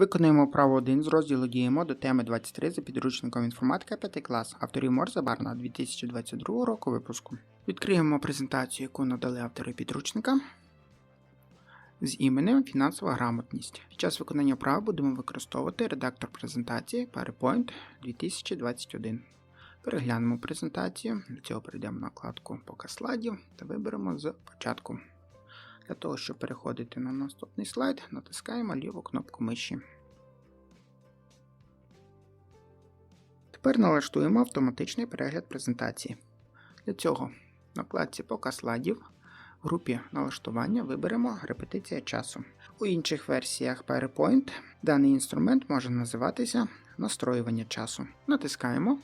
Виконуємо право 1 з розділу Діємо до теми 23 за підручником інформатика 5 клас авторів Морза Барна 2022 року випуску. Відкриємо презентацію, яку надали автори підручника з іменем Фінансова грамотність. Під час виконання прав будемо використовувати редактор презентації PowerPoint 2021. Переглянемо презентацію. Для цього перейдемо на вкладку Показ слайдів та виберемо з початку. Для того, щоб переходити на наступний слайд, натискаємо ліву кнопку миші. Тепер налаштуємо автоматичний перегляд презентації. Для цього на вкладці Показ слайдів в групі налаштування виберемо репетиція часу. У інших версіях PowerPoint даний інструмент може називатися настроювання часу. Натискаємо.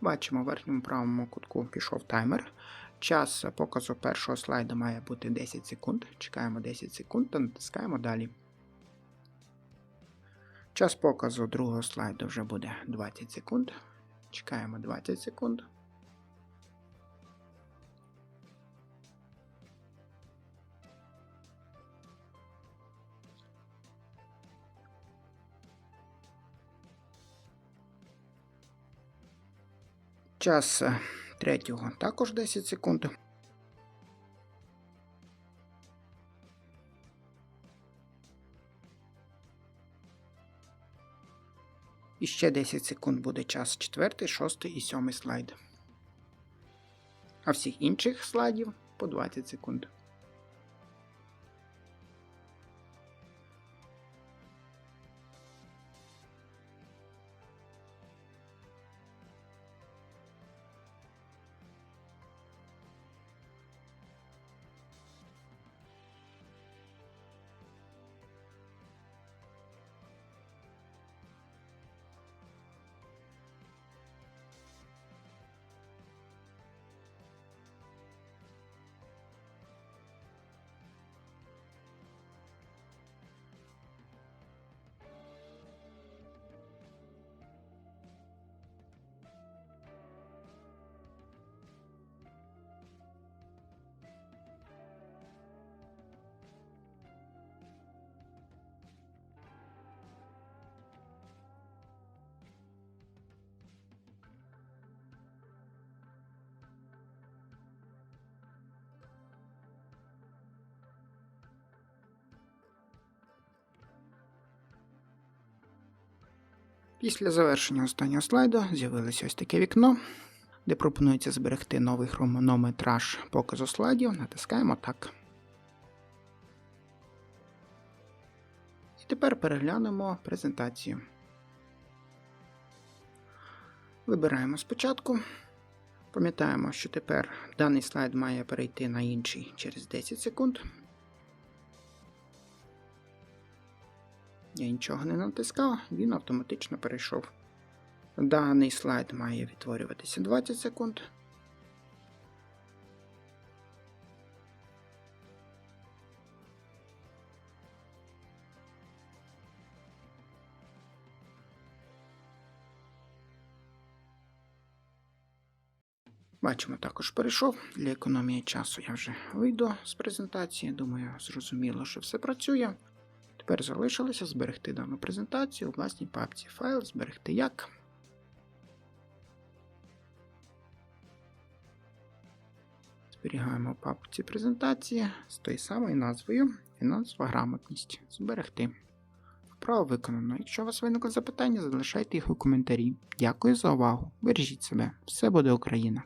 Бачимо в верхньому правому кутку пішов таймер. Час показу першого слайду має бути 10 секунд. Чекаємо 10 секунд та натискаємо далі. Час показу другого слайду вже буде 20 секунд. Чекаємо 20 секунд. Час е, третього також 10 секунд. І ще 10 секунд буде час четвертий, шостий і сьомий слайд. А всіх інших слайдів по 20 секунд. Після завершення останнього слайду з'явилося ось таке вікно, де пропонується зберегти новий хронометраж показу слайдів. Натискаємо так. І тепер переглянемо презентацію. Вибираємо спочатку. Пам'ятаємо, що тепер даний слайд має перейти на інший через 10 секунд. Я нічого не натискав, він автоматично перейшов. Даний слайд має відтворюватися 20 секунд. Бачимо, також перейшов. Для економії часу я вже вийду з презентації. Думаю, зрозуміло, що все працює. Тепер залишилося зберегти дану презентацію у власній папці. Файл зберегти як. Зберігаємо папці презентації з тою самою назвою Фінансова грамотність. Зберегти. Вправо виконано. Якщо у вас виникли запитання, залишайте їх у коментарі. Дякую за увагу. Бережіть себе. Все буде Україна!